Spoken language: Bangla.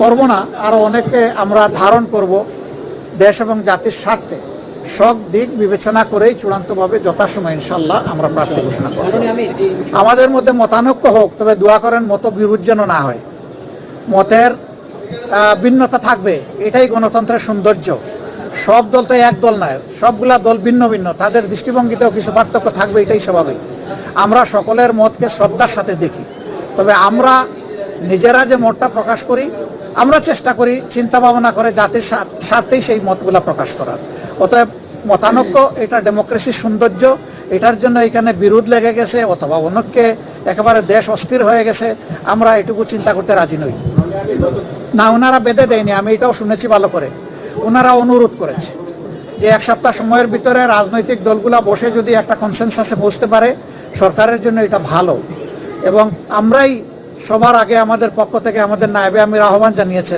করব না আরও অনেককে আমরা ধারণ করব দেশ এবং জাতির স্বার্থে। সব দিক বিবেচনা করেই চূড়ান্তভাবে যথাসময় ইনশাল্লাহ আমরা প্রার্থী ঘোষণা করব। আমাদের মধ্যে মতানৈক্য হোক, তবে দোয়া করেন মত বিরোধ যেন না হয়। মতের ভিন্নতা থাকবে, এটাই গণতন্ত্রের সৌন্দর্য। সব দল তো এক দল নয়, সবগুলা দল ভিন্ন ভিন্ন, তাদের দৃষ্টিভঙ্গিতেও কিছু পার্থক্য থাকবে, এটাই স্বাভাবিক। আমরা সকলের মতকে শ্রদ্ধার সাথে দেখি। তবে আমরা নিজেরা যে মতটা প্রকাশ করি আমরা চেষ্টা করি চিন্তা ভাবনা করে জাতির স্বার্থেই সেই মতগুলা প্রকাশ করার। অতএব মতানৈক্য, এটা ডেমোক্রেসির সৌন্দর্য, এটার জন্য এখানে বিরোধ লেগে গেছে অথবা অন্যকে একেবারে দেশ অস্থির হয়ে গেছে, আমরা এটুকু চিন্তা করতে রাজি নই। না, ওনারা বেঁধে দেয়নি, আমি এটাও শুনেছি ভালো করে। ওনারা অনুরোধ করেছে যে এক সপ্তাহ সময়ের ভিতরে রাজনৈতিক দলগুলা বসে যদি একটা কনসেনসাসে বসতে পারে, সরকারের জন্য এটা ভালো। এবং আমরাই সবার আগে আমাদের পক্ষ থেকে আমাদের নায়বে আমির আহ্বান জানিয়েছেন।